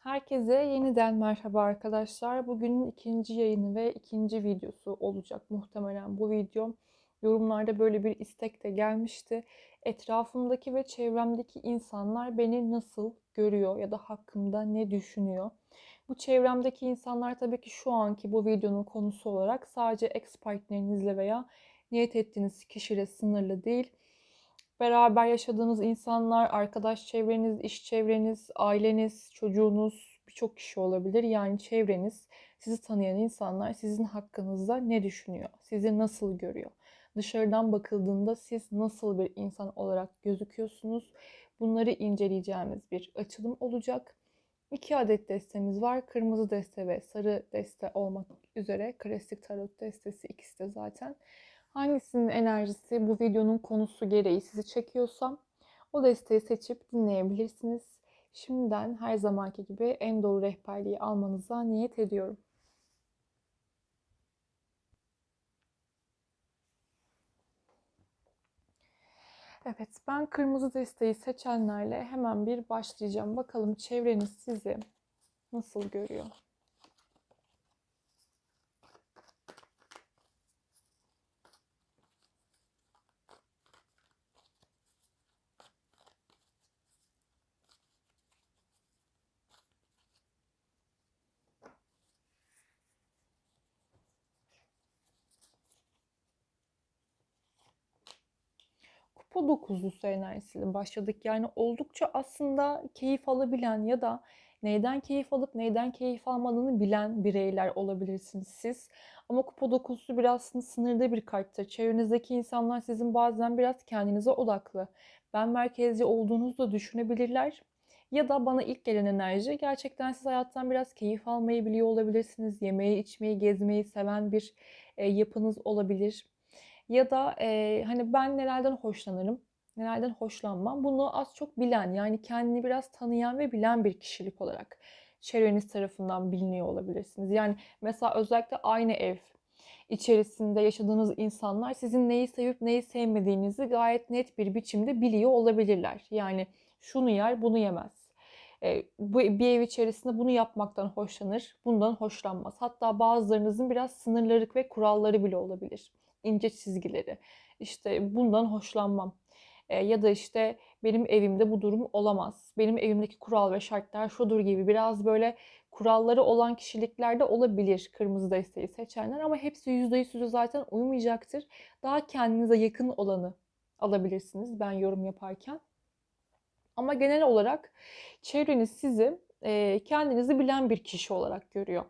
Herkese yeniden merhaba arkadaşlar. Bugünün ikinci yayını ve ikinci videosu olacak muhtemelen bu video. Yorumlarda böyle bir istek de gelmişti. Etrafımdaki ve çevremdeki insanlar beni nasıl görüyor ya da hakkımda ne düşünüyor? Bu çevremdeki insanlar tabii ki şu anki bu videonun konusu olarak sadece ex partnerinizle veya niyet ettiğiniz kişiyle sınırlı değil beraber yaşadığınız insanlar, arkadaş çevreniz, iş çevreniz, aileniz, çocuğunuz birçok kişi olabilir. Yani çevreniz, sizi tanıyan insanlar sizin hakkınızda ne düşünüyor? Sizi nasıl görüyor? Dışarıdan bakıldığında siz nasıl bir insan olarak gözüküyorsunuz? Bunları inceleyeceğimiz bir açılım olacak. İki adet destemiz var. Kırmızı deste ve sarı deste olmak üzere. Klasik tarot destesi ikisi de zaten. Hangisinin enerjisi bu videonun konusu gereği sizi çekiyorsa o desteği seçip dinleyebilirsiniz. Şimdiden her zamanki gibi en doğru rehberliği almanıza niyet ediyorum. Evet, ben kırmızı desteği seçenlerle hemen bir başlayacağım. Bakalım çevreniz sizi nasıl görüyor? Kupa dokuzlusu enerjisiyle başladık. Yani oldukça aslında keyif alabilen ya da neyden keyif alıp neyden keyif almadığını bilen bireyler olabilirsiniz siz. Ama kupa dokuzusu biraz sınırda bir karttır. Çevrenizdeki insanlar sizin bazen biraz kendinize odaklı. Ben merkezci olduğunuzu da düşünebilirler. Ya da bana ilk gelen enerji gerçekten siz hayattan biraz keyif almayı biliyor olabilirsiniz. Yemeği, içmeyi, gezmeyi seven bir e, yapınız olabilir ya da e, hani ben nelerden hoşlanırım, nelerden hoşlanmam. Bunu az çok bilen yani kendini biraz tanıyan ve bilen bir kişilik olarak çevreniz tarafından biliniyor olabilirsiniz. Yani mesela özellikle aynı ev içerisinde yaşadığınız insanlar sizin neyi sevip neyi sevmediğinizi gayet net bir biçimde biliyor olabilirler. Yani şunu yer, bunu yemez. E, bu bir ev içerisinde bunu yapmaktan hoşlanır, bundan hoşlanmaz. Hatta bazılarınızın biraz sınırları ve kuralları bile olabilir ince çizgileri. İşte bundan hoşlanmam. E, ya da işte benim evimde bu durum olamaz. Benim evimdeki kural ve şartlar şudur gibi biraz böyle kuralları olan kişiliklerde olabilir kırmızı desteği seçenler ama hepsi %100 zaten uymayacaktır. Daha kendinize yakın olanı alabilirsiniz ben yorum yaparken. Ama genel olarak çevreniz sizi kendinizi bilen bir kişi olarak görüyor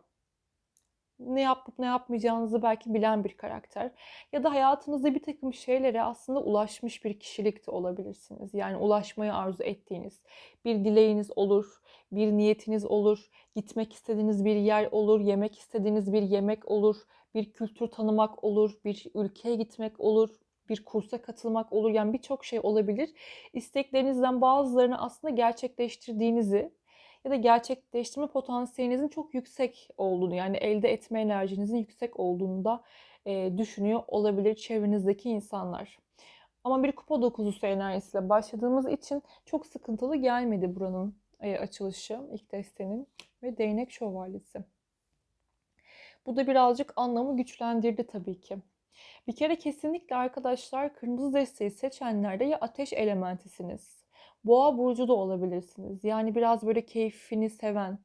ne yapıp ne yapmayacağınızı belki bilen bir karakter. Ya da hayatınızda bir takım şeylere aslında ulaşmış bir kişilik de olabilirsiniz. Yani ulaşmayı arzu ettiğiniz bir dileğiniz olur, bir niyetiniz olur, gitmek istediğiniz bir yer olur, yemek istediğiniz bir yemek olur, bir kültür tanımak olur, bir ülkeye gitmek olur, bir kursa katılmak olur. Yani birçok şey olabilir. İsteklerinizden bazılarını aslında gerçekleştirdiğinizi ya da gerçekleştirme potansiyelinizin çok yüksek olduğunu yani elde etme enerjinizin yüksek olduğunu da e, düşünüyor olabilir çevrenizdeki insanlar. Ama bir kupa dokuzusu enerjisiyle başladığımız için çok sıkıntılı gelmedi buranın e, açılışı ilk destenin ve değnek şövalyesi. Bu da birazcık anlamı güçlendirdi tabii ki. Bir kere kesinlikle arkadaşlar kırmızı desteği seçenlerde ya ateş elementisiniz Boğa burcu da olabilirsiniz. Yani biraz böyle keyfini seven,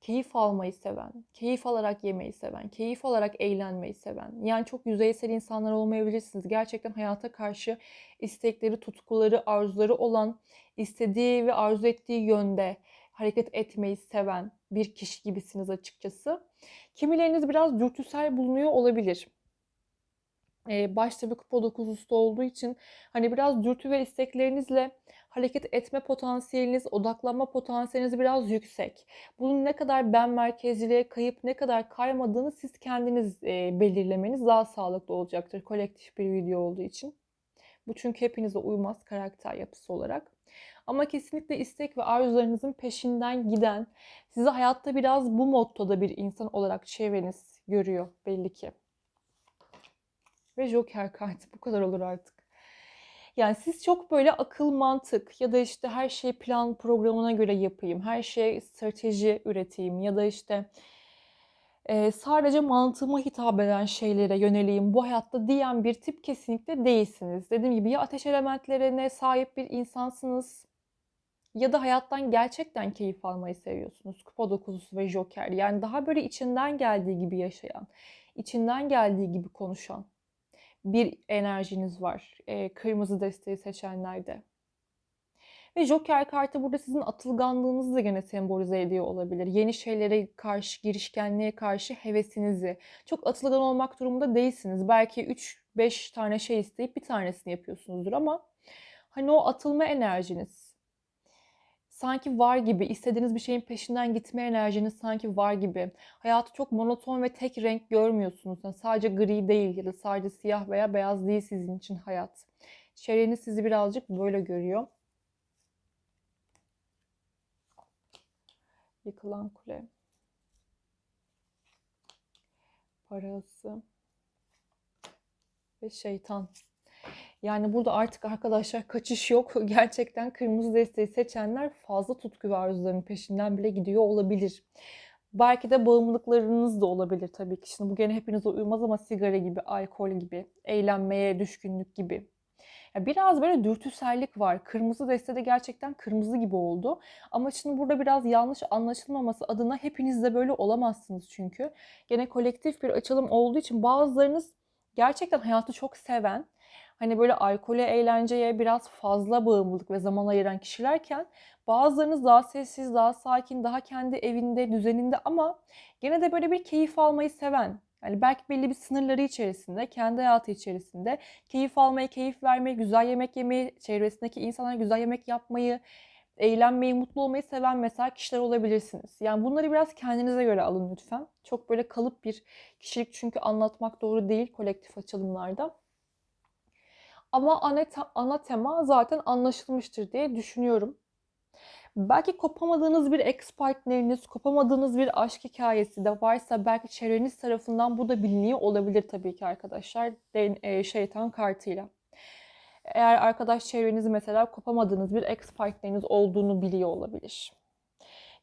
keyif almayı seven, keyif alarak yemeyi seven, keyif alarak eğlenmeyi seven. Yani çok yüzeysel insanlar olmayabilirsiniz. Gerçekten hayata karşı istekleri, tutkuları, arzuları olan, istediği ve arzu ettiği yönde hareket etmeyi seven bir kişi gibisiniz açıkçası. Kimileriniz biraz dürtüsel bulunuyor olabilir e, başta bir kupa dokuzusu olduğu için hani biraz dürtü ve isteklerinizle hareket etme potansiyeliniz, odaklanma potansiyeliniz biraz yüksek. Bunun ne kadar ben merkezciliğe kayıp ne kadar kaymadığını siz kendiniz e, belirlemeniz daha sağlıklı olacaktır kolektif bir video olduğu için. Bu çünkü hepinize uymaz karakter yapısı olarak. Ama kesinlikle istek ve arzularınızın peşinden giden, sizi hayatta biraz bu mottoda bir insan olarak çevreniz görüyor belli ki ve Joker kartı. Bu kadar olur artık. Yani siz çok böyle akıl, mantık ya da işte her şeyi plan programına göre yapayım, her şey strateji üreteyim ya da işte eee, sadece mantığıma hitap eden şeylere yöneleyim bu hayatta diyen bir tip kesinlikle değilsiniz. Dediğim gibi ya ateş elementlerine sahip bir insansınız ya da hayattan gerçekten keyif almayı seviyorsunuz. Kupa dokuzlusu ve Joker. Yani daha böyle içinden geldiği gibi yaşayan, içinden geldiği gibi konuşan bir enerjiniz var. Eee, kırmızı desteği seçenlerde. Ve Joker kartı burada sizin atılganlığınızı da gene sembolize ediyor olabilir. Yeni şeylere karşı, girişkenliğe karşı hevesinizi. Çok atılgan olmak durumunda değilsiniz. Belki 3-5 tane şey isteyip bir tanesini yapıyorsunuzdur ama hani o atılma enerjiniz sanki var gibi, istediğiniz bir şeyin peşinden gitme enerjiniz sanki var gibi. Hayatı çok monoton ve tek renk görmüyorsunuz. Yani sadece gri değil ya da sadece siyah veya beyaz değil sizin için hayat. Çevreniz sizi birazcık böyle görüyor. Yıkılan kule. Parası. Ve şeytan. Yani burada artık arkadaşlar kaçış yok. Gerçekten kırmızı desteği seçenler fazla tutku ve arzularının peşinden bile gidiyor olabilir. Belki de bağımlılıklarınız da olabilir tabii ki. Şimdi bu gene hepinize uymaz ama sigara gibi, alkol gibi, eğlenmeye düşkünlük gibi. Ya biraz böyle dürtüsellik var. Kırmızı destede gerçekten kırmızı gibi oldu. Ama şimdi burada biraz yanlış anlaşılmaması adına hepiniz de böyle olamazsınız çünkü. Gene kolektif bir açılım olduğu için bazılarınız gerçekten hayatı çok seven, hani böyle alkole, eğlenceye biraz fazla bağımlılık ve zaman ayıran kişilerken bazılarınız daha sessiz, daha sakin, daha kendi evinde, düzeninde ama gene de böyle bir keyif almayı seven, yani belki belli bir sınırları içerisinde, kendi hayatı içerisinde keyif almayı, keyif vermeyi, güzel yemek yemeyi, çevresindeki insanlara güzel yemek yapmayı, eğlenmeyi, mutlu olmayı seven mesela kişiler olabilirsiniz. Yani bunları biraz kendinize göre alın lütfen. Çok böyle kalıp bir kişilik çünkü anlatmak doğru değil kolektif açılımlarda. Ama ana, ana tema zaten anlaşılmıştır diye düşünüyorum. Belki kopamadığınız bir ex partneriniz, kopamadığınız bir aşk hikayesi de varsa belki çevreniz tarafından bu da biliniyor olabilir tabii ki arkadaşlar. E, şeytan kartıyla. Eğer arkadaş çevrenizi mesela kopamadığınız bir ex partneriniz olduğunu biliyor olabilir.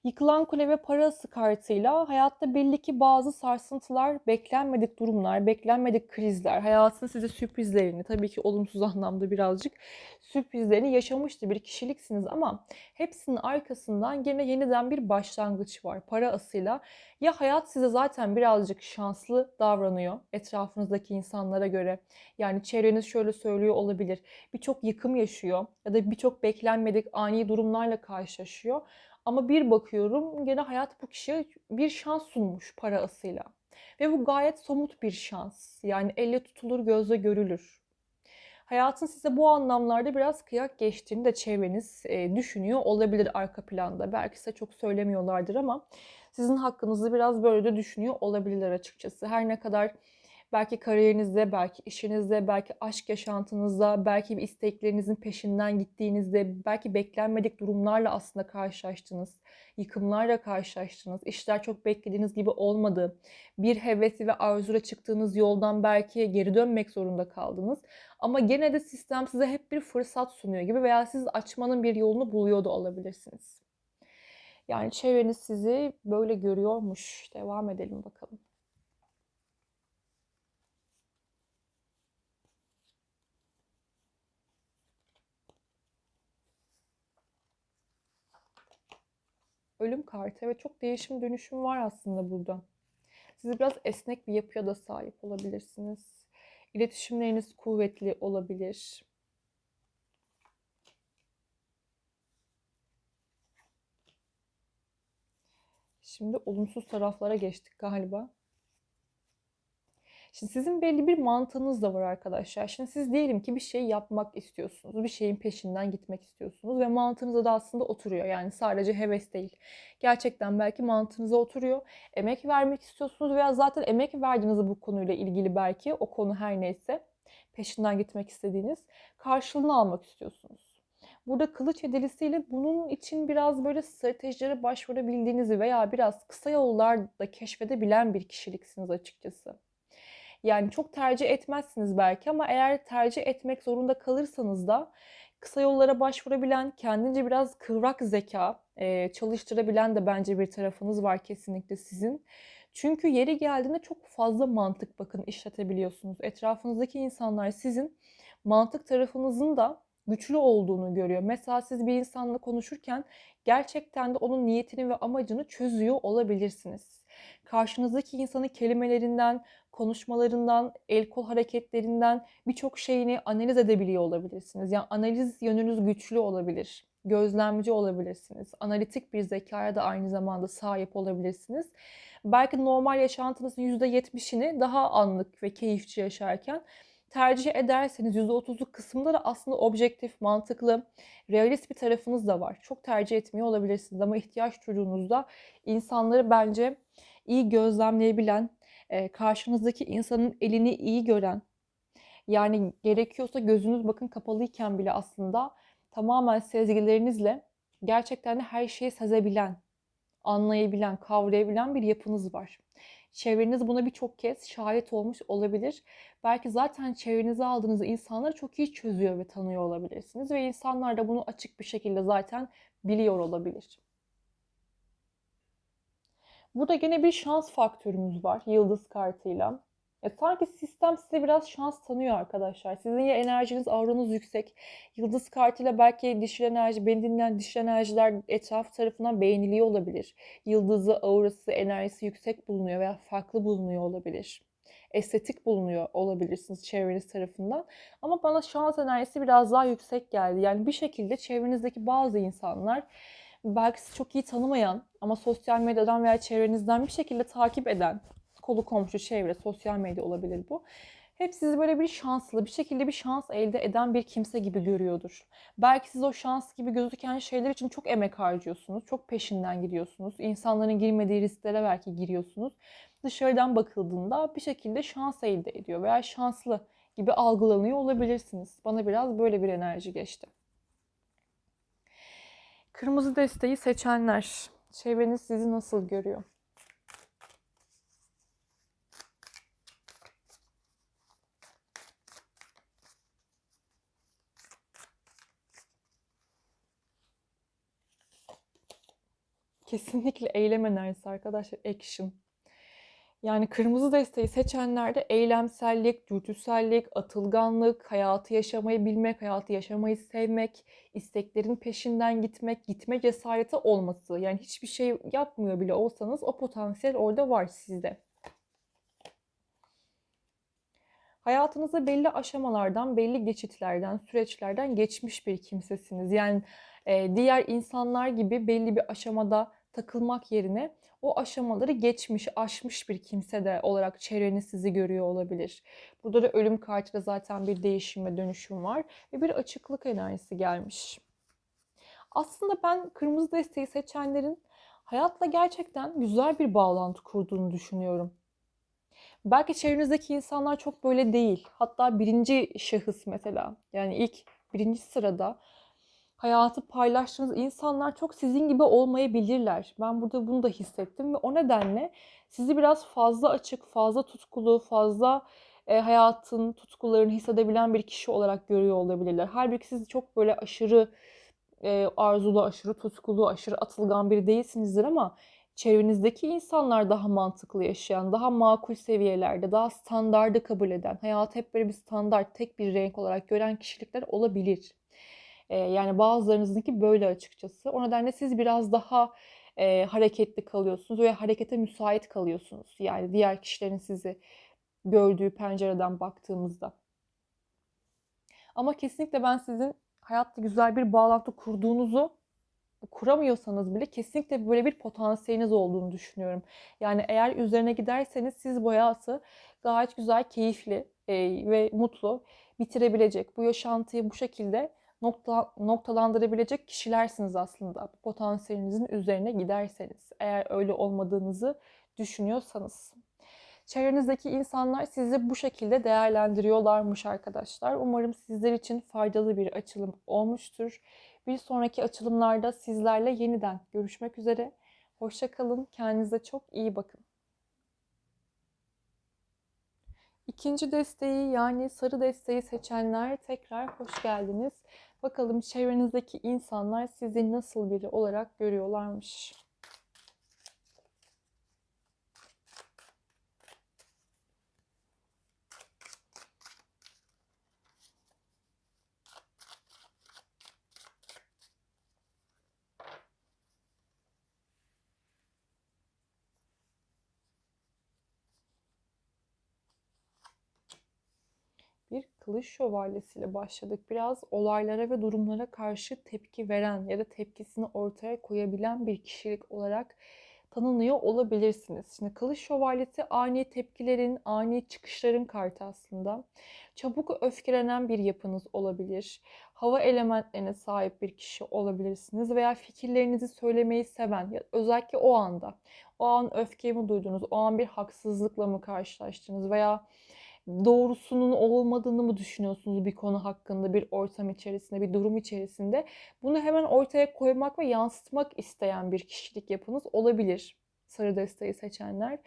Yıkılan kule ve parası kartıyla hayatta belli ki bazı sarsıntılar, beklenmedik durumlar, beklenmedik krizler, hayatın size sürprizlerini, tabii ki olumsuz anlamda birazcık sürprizlerini yaşamıştı bir kişiliksiniz ama hepsinin arkasından gene yeniden bir başlangıç var. Para asıyla ya hayat size zaten birazcık şanslı davranıyor etrafınızdaki insanlara göre. Yani çevreniz şöyle söylüyor olabilir. Birçok yıkım yaşıyor ya da birçok beklenmedik ani durumlarla karşılaşıyor. Ama bir bakıyorum gene hayat bu kişiye bir şans sunmuş para asıyla. Ve bu gayet somut bir şans. Yani elle tutulur, gözle görülür. Hayatın size bu anlamlarda biraz kıyak geçtiğini de çevreniz e, düşünüyor olabilir arka planda. Belki size çok söylemiyorlardır ama sizin hakkınızı biraz böyle de düşünüyor olabilirler açıkçası. Her ne kadar Belki kariyerinizde, belki işinizde, belki aşk yaşantınızda, belki bir isteklerinizin peşinden gittiğinizde, belki beklenmedik durumlarla aslında karşılaştınız, yıkımlarla karşılaştınız, işler çok beklediğiniz gibi olmadı, bir hevesi ve arzuyla çıktığınız yoldan belki geri dönmek zorunda kaldınız. Ama gene de sistem size hep bir fırsat sunuyor gibi veya siz açmanın bir yolunu buluyor da olabilirsiniz. Yani çevreniz sizi böyle görüyormuş. Devam edelim bakalım. Ölüm kartı ve çok değişim dönüşüm var aslında burada. Siz biraz esnek bir yapıya da sahip olabilirsiniz. İletişimleriniz kuvvetli olabilir. Şimdi olumsuz taraflara geçtik galiba. Şimdi sizin belli bir mantığınız da var arkadaşlar. Şimdi siz diyelim ki bir şey yapmak istiyorsunuz. Bir şeyin peşinden gitmek istiyorsunuz ve mantığınıza da aslında oturuyor. Yani sadece heves değil. Gerçekten belki mantığınıza oturuyor. Emek vermek istiyorsunuz veya zaten emek verdiğiniz bu konuyla ilgili belki o konu her neyse peşinden gitmek istediğiniz karşılığını almak istiyorsunuz. Burada kılıç edilisiyle bunun için biraz böyle stratejilere başvurabildiğinizi veya biraz kısa yollarda keşfedebilen bir kişiliksiniz açıkçası. Yani çok tercih etmezsiniz belki ama eğer tercih etmek zorunda kalırsanız da kısa yollara başvurabilen, kendince biraz kıvrak zeka e, çalıştırabilen de bence bir tarafınız var kesinlikle sizin. Çünkü yeri geldiğinde çok fazla mantık bakın işletebiliyorsunuz. Etrafınızdaki insanlar sizin mantık tarafınızın da güçlü olduğunu görüyor. Mesela siz bir insanla konuşurken gerçekten de onun niyetini ve amacını çözüyor olabilirsiniz. Karşınızdaki insanın kelimelerinden, konuşmalarından, el kol hareketlerinden birçok şeyini analiz edebiliyor olabilirsiniz. Yani analiz yönünüz güçlü olabilir. Gözlemci olabilirsiniz. Analitik bir zekaya da aynı zamanda sahip olabilirsiniz. Belki normal yaşantınızın %70'ini daha anlık ve keyifçi yaşarken tercih ederseniz %30'luk kısımda da aslında objektif, mantıklı, realist bir tarafınız da var. Çok tercih etmiyor olabilirsiniz ama ihtiyaç duyduğunuzda insanları bence iyi gözlemleyebilen, karşınızdaki insanın elini iyi gören, yani gerekiyorsa gözünüz bakın kapalıyken bile aslında tamamen sezgilerinizle gerçekten de her şeyi sezebilen, anlayabilen, kavrayabilen bir yapınız var. Çevreniz buna birçok kez şahit olmuş olabilir. Belki zaten çevrenize aldığınız insanları çok iyi çözüyor ve tanıyor olabilirsiniz ve insanlar da bunu açık bir şekilde zaten biliyor olabilir. Burada gene bir şans faktörümüz var yıldız kartıyla. E, sanki sistem size biraz şans tanıyor arkadaşlar. Sizin ya enerjiniz, auranız yüksek. Yıldız kartıyla belki dişil enerji, beni dinleyen dişil enerjiler etraf tarafından beğeniliyor olabilir. Yıldızı, aurası, enerjisi yüksek bulunuyor veya farklı bulunuyor olabilir. Estetik bulunuyor olabilirsiniz çevreniz tarafından. Ama bana şans enerjisi biraz daha yüksek geldi. Yani bir şekilde çevrenizdeki bazı insanlar belki sizi çok iyi tanımayan ama sosyal medyadan veya çevrenizden bir şekilde takip eden, kolu komşu çevre, sosyal medya olabilir bu. Hep sizi böyle bir şanslı, bir şekilde bir şans elde eden bir kimse gibi görüyordur. Belki siz o şans gibi gözüken şeyler için çok emek harcıyorsunuz, çok peşinden gidiyorsunuz. İnsanların girmediği risklere belki giriyorsunuz. Dışarıdan bakıldığında bir şekilde şans elde ediyor veya şanslı gibi algılanıyor olabilirsiniz. Bana biraz böyle bir enerji geçti. Kırmızı desteği seçenler, çevreniz sizi nasıl görüyor? Kesinlikle eylem enerjisi arkadaşlar. Action. Yani kırmızı desteği seçenlerde eylemsellik, dürtüsellik, atılganlık, hayatı yaşamayı bilmek, hayatı yaşamayı sevmek, isteklerin peşinden gitmek, gitme cesareti olması. Yani hiçbir şey yapmıyor bile olsanız o potansiyel orada var sizde. Hayatınızda belli aşamalardan, belli geçitlerden, süreçlerden geçmiş bir kimsesiniz. Yani e, diğer insanlar gibi belli bir aşamada takılmak yerine o aşamaları geçmiş, aşmış bir kimse de olarak çevreniz sizi görüyor olabilir. Burada da ölüm kartıyla zaten bir değişim ve dönüşüm var ve bir açıklık enerjisi gelmiş. Aslında ben kırmızı desteği seçenlerin hayatla gerçekten güzel bir bağlantı kurduğunu düşünüyorum. Belki çevrenizdeki insanlar çok böyle değil. Hatta birinci şahıs mesela yani ilk birinci sırada hayatı paylaştığınız insanlar çok sizin gibi olmayabilirler. Ben burada bunu da hissettim ve o nedenle sizi biraz fazla açık, fazla tutkulu, fazla e, hayatın tutkularını hissedebilen bir kişi olarak görüyor olabilirler. Halbuki siz çok böyle aşırı e, arzulu, aşırı tutkulu, aşırı atılgan biri değilsinizdir ama çevrenizdeki insanlar daha mantıklı yaşayan, daha makul seviyelerde, daha standardı kabul eden, hayatı hep böyle bir standart, tek bir renk olarak gören kişilikler olabilir. E, yani bazılarınızdaki böyle açıkçası. O nedenle siz biraz daha e, hareketli kalıyorsunuz ve harekete müsait kalıyorsunuz. Yani diğer kişilerin sizi gördüğü pencereden baktığımızda. Ama kesinlikle ben sizin hayatta güzel bir bağlantı kurduğunuzu kuramıyorsanız bile kesinlikle böyle bir potansiyeliniz olduğunu düşünüyorum. Yani eğer üzerine giderseniz siz bu hayatı gayet güzel, keyifli ve mutlu bitirebilecek, bu yaşantıyı bu şekilde nokta, noktalandırabilecek kişilersiniz aslında. Potansiyelinizin üzerine giderseniz. Eğer öyle olmadığınızı düşünüyorsanız. Çevrenizdeki insanlar sizi bu şekilde değerlendiriyorlarmış arkadaşlar. Umarım sizler için faydalı bir açılım olmuştur. Bir sonraki açılımlarda sizlerle yeniden görüşmek üzere. Hoşçakalın. Kendinize çok iyi bakın. İkinci desteği yani sarı desteği seçenler tekrar hoş geldiniz. Bakalım çevrenizdeki insanlar sizi nasıl biri olarak görüyorlarmış. bir kılıç şövalyesiyle başladık. Biraz olaylara ve durumlara karşı tepki veren ya da tepkisini ortaya koyabilen bir kişilik olarak tanınıyor olabilirsiniz. Şimdi kılıç şövalyesi ani tepkilerin, ani çıkışların kartı aslında. Çabuk öfkelenen bir yapınız olabilir. Hava elementlerine sahip bir kişi olabilirsiniz veya fikirlerinizi söylemeyi seven, özellikle o anda, o an öfke mi duydunuz, o an bir haksızlıkla mı karşılaştınız veya doğrusunun olmadığını mı düşünüyorsunuz bir konu hakkında, bir ortam içerisinde, bir durum içerisinde? Bunu hemen ortaya koymak ve yansıtmak isteyen bir kişilik yapınız olabilir. Sarı desteği seçenler.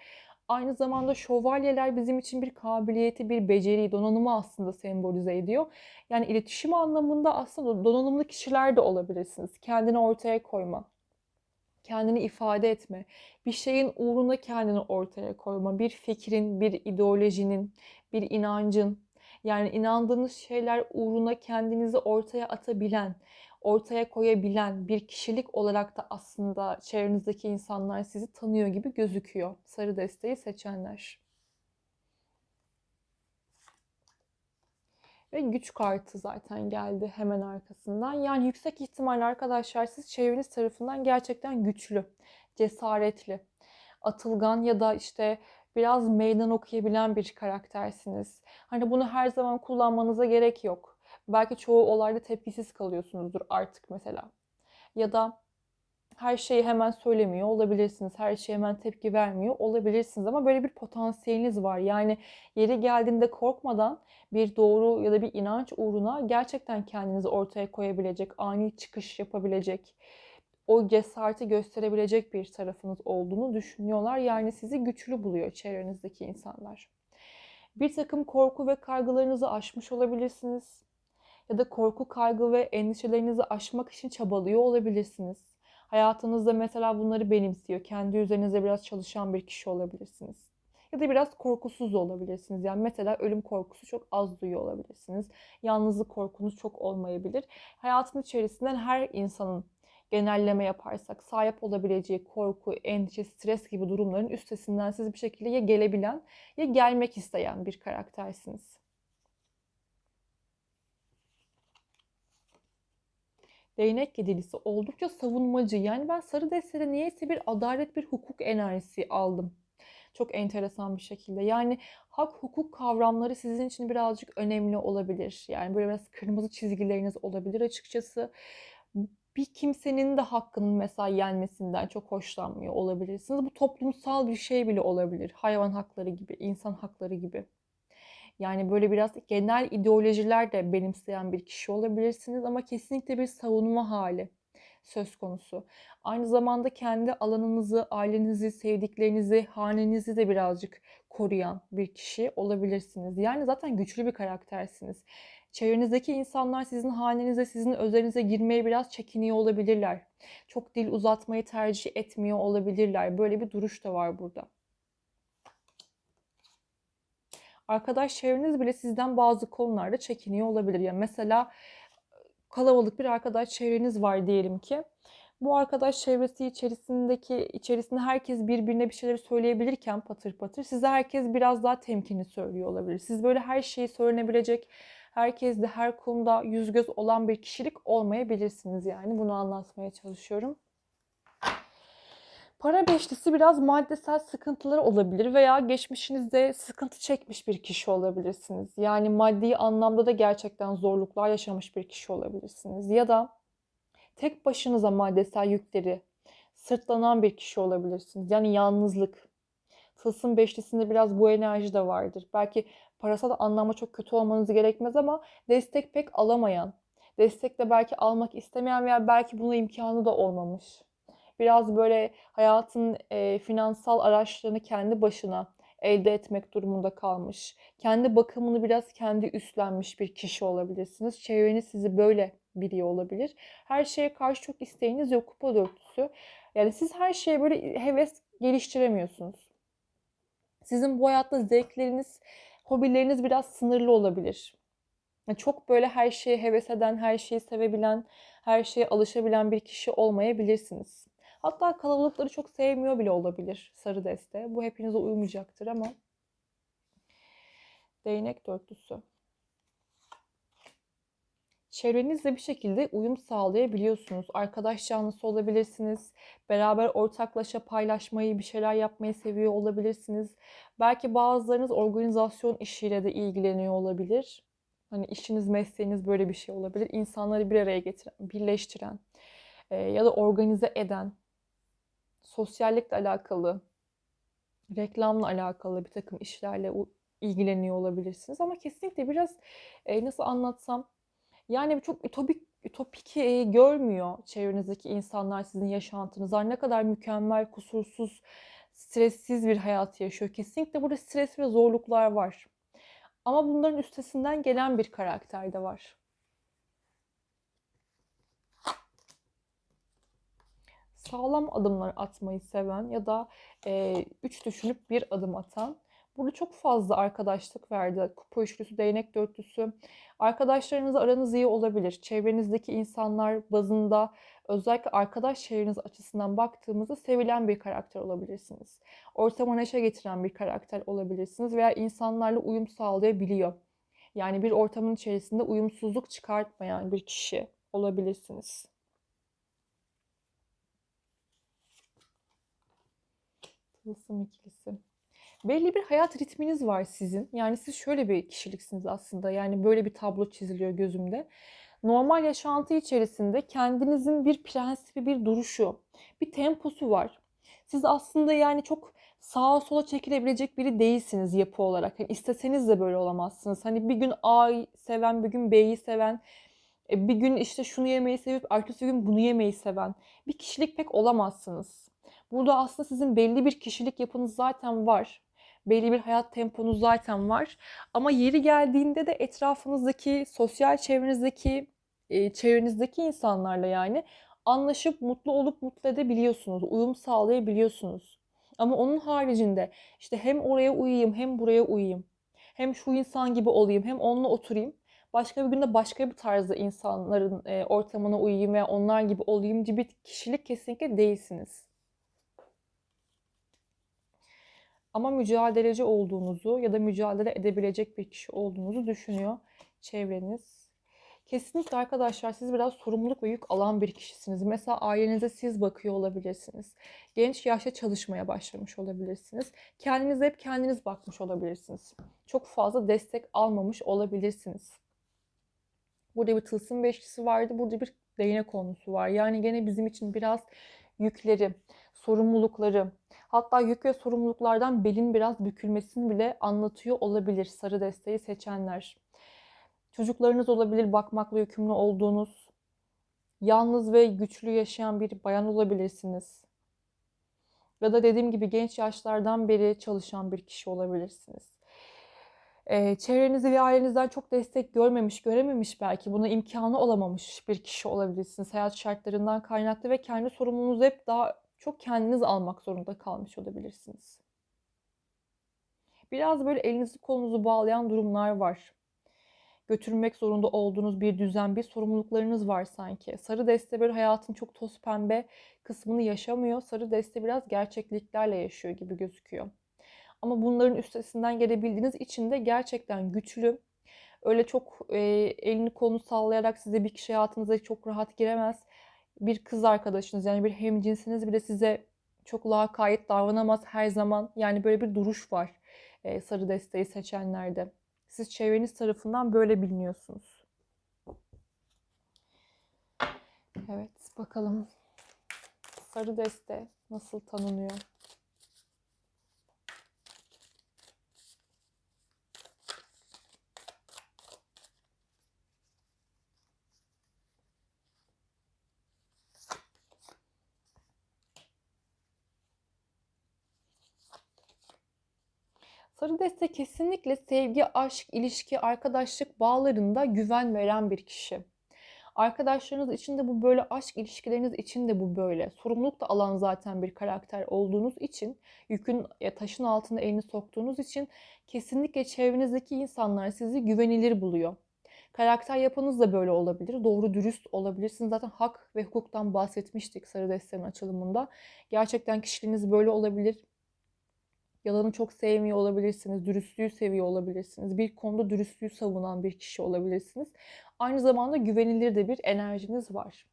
Aynı zamanda şövalyeler bizim için bir kabiliyeti, bir beceri, donanımı aslında sembolize ediyor. Yani iletişim anlamında aslında donanımlı kişiler de olabilirsiniz. Kendini ortaya koyma, kendini ifade etme, bir şeyin uğruna kendini ortaya koyma, bir fikrin, bir ideolojinin, bir inancın, yani inandığınız şeyler uğruna kendinizi ortaya atabilen, ortaya koyabilen bir kişilik olarak da aslında çevrenizdeki insanlar sizi tanıyor gibi gözüküyor. Sarı desteği seçenler. Ve güç kartı zaten geldi hemen arkasından. Yani yüksek ihtimalle arkadaşlar siz çevreniz tarafından gerçekten güçlü, cesaretli, atılgan ya da işte biraz meydan okuyabilen bir karaktersiniz. Hani bunu her zaman kullanmanıza gerek yok. Belki çoğu olayda tepkisiz kalıyorsunuzdur artık mesela. Ya da her şeyi hemen söylemiyor olabilirsiniz. Her şeye hemen tepki vermiyor olabilirsiniz ama böyle bir potansiyeliniz var. Yani yeri geldiğinde korkmadan bir doğru ya da bir inanç uğruna gerçekten kendinizi ortaya koyabilecek, ani çıkış yapabilecek, o cesareti gösterebilecek bir tarafınız olduğunu düşünüyorlar. Yani sizi güçlü buluyor çevrenizdeki insanlar. Bir takım korku ve kaygılarınızı aşmış olabilirsiniz. Ya da korku, kaygı ve endişelerinizi aşmak için çabalıyor olabilirsiniz. Hayatınızda mesela bunları benimsiyor. Kendi üzerinize biraz çalışan bir kişi olabilirsiniz. Ya da biraz korkusuz olabilirsiniz. Yani mesela ölüm korkusu çok az duyuyor olabilirsiniz. Yalnızlık korkunuz çok olmayabilir. Hayatın içerisinden her insanın genelleme yaparsak sahip olabileceği korku, endişe, stres gibi durumların üstesinden siz bir şekilde ya gelebilen ya gelmek isteyen bir karaktersiniz. Değnek yedilisi oldukça savunmacı. Yani ben sarı destede niyeyse bir adalet, bir hukuk enerjisi aldım. Çok enteresan bir şekilde. Yani hak, hukuk kavramları sizin için birazcık önemli olabilir. Yani böyle biraz kırmızı çizgileriniz olabilir açıkçası bir kimsenin de hakkının mesela yenmesinden çok hoşlanmıyor olabilirsiniz. Bu toplumsal bir şey bile olabilir. Hayvan hakları gibi, insan hakları gibi. Yani böyle biraz genel ideolojiler de benimseyen bir kişi olabilirsiniz ama kesinlikle bir savunma hali söz konusu. Aynı zamanda kendi alanınızı, ailenizi, sevdiklerinizi, hanenizi de birazcık koruyan bir kişi olabilirsiniz. Yani zaten güçlü bir karaktersiniz. Çevrenizdeki insanlar sizin hanenize, sizin özelinize girmeye biraz çekiniyor olabilirler. Çok dil uzatmayı tercih etmiyor olabilirler. Böyle bir duruş da var burada. Arkadaş çevreniz bile sizden bazı konularda çekiniyor olabilir. Yani mesela kalabalık bir arkadaş çevreniz var diyelim ki. Bu arkadaş çevresi içerisindeki içerisinde herkes birbirine bir şeyler söyleyebilirken patır patır size herkes biraz daha temkinli söylüyor olabilir. Siz böyle her şeyi söylenebilecek, herkes de her konuda yüz göz olan bir kişilik olmayabilirsiniz yani. Bunu anlatmaya çalışıyorum. Para beşlisi biraz maddesel sıkıntıları olabilir veya geçmişinizde sıkıntı çekmiş bir kişi olabilirsiniz. Yani maddi anlamda da gerçekten zorluklar yaşamış bir kişi olabilirsiniz. Ya da tek başınıza maddesel yükleri sırtlanan bir kişi olabilirsiniz. Yani yalnızlık. Tılsım beşlisinde biraz bu enerji de vardır. Belki parasal anlamda çok kötü olmanız gerekmez ama destek pek alamayan, destek de belki almak istemeyen veya belki buna imkanı da olmamış. Biraz böyle hayatın e, finansal araçlarını kendi başına elde etmek durumunda kalmış. Kendi bakımını biraz kendi üstlenmiş bir kişi olabilirsiniz. Çevreniz sizi böyle biliyor olabilir. Her şeye karşı çok isteğiniz yok kupa dörtlüsü. Yani siz her şeye böyle heves geliştiremiyorsunuz. Sizin bu hayatta zevkleriniz, hobileriniz biraz sınırlı olabilir. Çok böyle her şeye heves eden, her şeyi sevebilen, her şeye alışabilen bir kişi olmayabilirsiniz. Hatta kalabalıkları çok sevmiyor bile olabilir sarı deste. Bu hepinize uymayacaktır ama. Değnek dörtlüsü. Çevrenizle bir şekilde uyum sağlayabiliyorsunuz. Arkadaş canlısı olabilirsiniz. Beraber ortaklaşa paylaşmayı, bir şeyler yapmayı seviyor olabilirsiniz. Belki bazılarınız organizasyon işiyle de ilgileniyor olabilir. Hani işiniz, mesleğiniz böyle bir şey olabilir. İnsanları bir araya getiren, birleştiren e, ya da organize eden, sosyallikle alakalı, reklamla alakalı bir takım işlerle ilgileniyor olabilirsiniz. Ama kesinlikle biraz e, nasıl anlatsam yani çok ütopik ütopik e, görmüyor çevrenizdeki insanlar sizin yaşantınızı. Ne kadar mükemmel, kusursuz, stressiz bir hayat yaşıyor. Kesinlikle burada stres ve zorluklar var. Ama bunların üstesinden gelen bir karakter de var. Sağlam adımlar atmayı seven ya da e, üç düşünüp bir adım atan. Burada çok fazla arkadaşlık verdi. Kupa üçlüsü, değnek dörtlüsü. Arkadaşlarınızla aranız iyi olabilir. Çevrenizdeki insanlar bazında özellikle arkadaş çevreniz açısından baktığımızda sevilen bir karakter olabilirsiniz. Ortama neşe getiren bir karakter olabilirsiniz veya insanlarla uyum sağlayabiliyor. Yani bir ortamın içerisinde uyumsuzluk çıkartmayan bir kişi olabilirsiniz. Tılsım ikilisi belli bir hayat ritminiz var sizin. Yani siz şöyle bir kişiliksiniz aslında. Yani böyle bir tablo çiziliyor gözümde. Normal yaşantı içerisinde kendinizin bir prensibi, bir duruşu, bir temposu var. Siz aslında yani çok sağa sola çekilebilecek biri değilsiniz yapı olarak. Yani isteseniz de böyle olamazsınız. Hani bir gün A'yı seven, bir gün B'yi seven, e, bir gün işte şunu yemeyi sevip ertesi gün bunu yemeyi seven bir kişilik pek olamazsınız. Burada aslında sizin belli bir kişilik yapınız zaten var belli bir hayat temponuz zaten var. Ama yeri geldiğinde de etrafınızdaki, sosyal çevrenizdeki, e, çevrenizdeki insanlarla yani anlaşıp mutlu olup mutlu edebiliyorsunuz. Uyum sağlayabiliyorsunuz. Ama onun haricinde işte hem oraya uyuyayım hem buraya uyuyayım. Hem şu insan gibi olayım hem onunla oturayım. Başka bir günde başka bir tarzda insanların e, ortamına uyuyayım veya onlar gibi olayım gibi kişilik kesinlikle değilsiniz. Ama mücadeleci olduğunuzu ya da mücadele edebilecek bir kişi olduğunuzu düşünüyor çevreniz. Kesinlikle arkadaşlar siz biraz sorumluluk ve yük alan bir kişisiniz. Mesela ailenize siz bakıyor olabilirsiniz. Genç yaşta çalışmaya başlamış olabilirsiniz. Kendinize hep kendiniz bakmış olabilirsiniz. Çok fazla destek almamış olabilirsiniz. Burada bir tılsım beşlisi vardı. Burada bir değnek konusu var. Yani gene bizim için biraz yükleri, sorumlulukları, hatta yük ve sorumluluklardan belin biraz bükülmesini bile anlatıyor olabilir sarı desteği seçenler. Çocuklarınız olabilir, bakmakla yükümlü olduğunuz, yalnız ve güçlü yaşayan bir bayan olabilirsiniz. Ya da dediğim gibi genç yaşlardan beri çalışan bir kişi olabilirsiniz. Ee, çevrenizi ve ailenizden çok destek görmemiş, görememiş belki buna imkanı olamamış bir kişi olabilirsiniz. Hayat şartlarından kaynaklı ve kendi sorumluluğunuzu hep daha çok kendiniz almak zorunda kalmış olabilirsiniz. Biraz böyle elinizi kolunuzu bağlayan durumlar var. Götürmek zorunda olduğunuz bir düzen, bir sorumluluklarınız var sanki. Sarı deste böyle hayatın çok toz pembe kısmını yaşamıyor. Sarı deste biraz gerçekliklerle yaşıyor gibi gözüküyor. Ama bunların üstesinden gelebildiğiniz için de gerçekten güçlü. Öyle çok e, elini kolunu sallayarak size bir kişi hayatınıza çok rahat giremez bir kız arkadaşınız yani bir hemcinsiniz bile size çok lakayt davranamaz her zaman. Yani böyle bir duruş var e, sarı desteği seçenlerde. Siz çevreniz tarafından böyle biliniyorsunuz. Evet bakalım sarı deste nasıl tanınıyor? Sarı deste kesinlikle sevgi, aşk, ilişki, arkadaşlık bağlarında güven veren bir kişi. Arkadaşlarınız için de bu böyle, aşk ilişkileriniz için de bu böyle. Sorumluluk da alan zaten bir karakter olduğunuz için, yükün ya taşın altına elini soktuğunuz için kesinlikle çevrenizdeki insanlar sizi güvenilir buluyor. Karakter yapınız da böyle olabilir. Doğru dürüst olabilirsiniz. Zaten hak ve hukuktan bahsetmiştik Sarı Deste'nin açılımında. Gerçekten kişiliğiniz böyle olabilir. Yalanı çok sevmiyor olabilirsiniz. Dürüstlüğü seviyor olabilirsiniz. Bir konuda dürüstlüğü savunan bir kişi olabilirsiniz. Aynı zamanda güvenilir de bir enerjiniz var.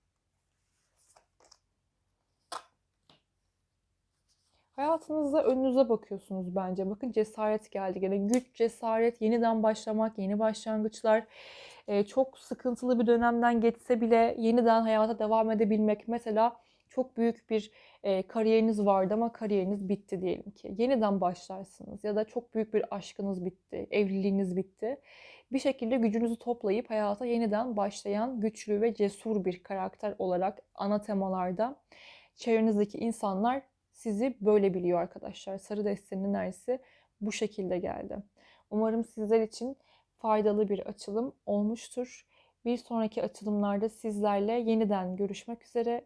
Hayatınızda önünüze bakıyorsunuz bence. Bakın cesaret geldi gene. Güç, cesaret, yeniden başlamak, yeni başlangıçlar. Ee, çok sıkıntılı bir dönemden geçse bile yeniden hayata devam edebilmek. Mesela çok büyük bir e, kariyeriniz vardı ama kariyeriniz bitti diyelim ki. Yeniden başlarsınız ya da çok büyük bir aşkınız bitti, evliliğiniz bitti. Bir şekilde gücünüzü toplayıp hayata yeniden başlayan güçlü ve cesur bir karakter olarak ana temalarda çevrenizdeki insanlar sizi böyle biliyor arkadaşlar. Sarı destenin enerjisi bu şekilde geldi. Umarım sizler için faydalı bir açılım olmuştur. Bir sonraki açılımlarda sizlerle yeniden görüşmek üzere.